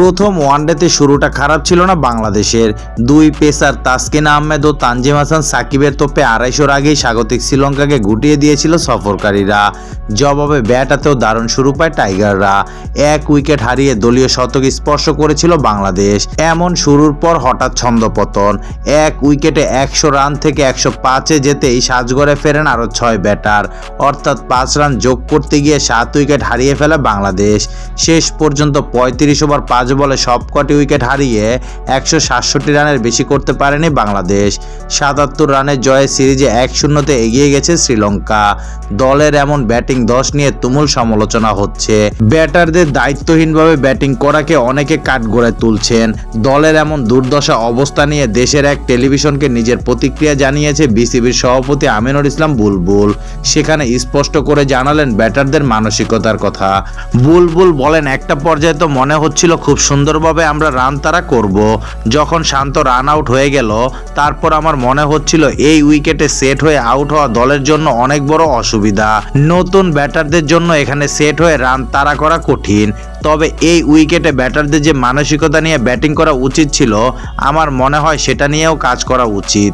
প্রথম ওয়ানডেতে শুরুটা খারাপ ছিল না বাংলাদেশের। দুই পেসার তাসকিন আহমেদ ও তানজিম হাসান সাকিবের তোপে আড়াইশোর আগেই স্বাগতিক শ্রীলঙ্কাকে গুটিয়ে দিয়েছিল সফরকারীরা। জবাবে ব্যাটাতেও দারুণ শুরু পায় টাইগাররা। এক উইকেট হারিয়ে দলীয় শতক স্পর্শ করেছিল বাংলাদেশ। এমন শুরুর পর হঠাৎ ছন্দপতন এক উইকেটে একশো রান থেকে একশো পাঁচে যেতেই সাজগড়ে ফেরেন আরও ছয় ব্যাটার। অর্থাৎ পাঁচ রান যোগ করতে গিয়ে সাত উইকেট হারিয়ে ফেলে বাংলাদেশ। শেষ পর্যন্ত পঁয়ত্রিশ ওভার পাঁচ বলে সবকটি উইকেট হারিয়ে একশো সাতষট্টি রানের বেশি করতে পারেনি বাংলাদেশ। সাতাত্তর রানের জয়ে সিরিজে এক শূন্যতে এগিয়ে গেছে শ্রীলঙ্কা। দলের এমন ব্যাটিং দশ নিয়ে তুমুল সমালোচনা হচ্ছে। ব্যাটারদের দায়িত্বহীনভাবে ব্যাটিং করাকে অনেকে কাঠগড়ায় তুলছেন। দলের এমন দুর্দশা অবস্থা নিয়ে দেশের এক টেলিভিশনকে নিজের প্রতিক্রিয়া জানিয়েছে বিসিবির সভাপতি আমিনুর ইসলাম বুলবুল। সেখানে স্পষ্ট করে জানালেন ব্যাটারদের মানসিকতার কথা। বুলবুল বলেন, একটা পর্যায়ে তো মনে হচ্ছিল খুব সুন্দরভাবে আমরা রান তারা করব। যখন শান্ত রান আউট হয়ে গেল, তারপর আমার মনে হচ্ছিল এই উইকেটে সেট হয়ে আউট হওয়া দলের জন্য অনেক বড় অসুবিধা। নতুন ব্যাটারদের জন্য এখানে সেট হয়ে রান তাড়া করা কঠিন। তবে এই উইকেটে ব্যাটারদের যে মানসিকতা নিয়ে ব্যাটিং করা উচিত ছিল, আমার মনে হয় সেটা নিয়েও কাজ করা উচিত।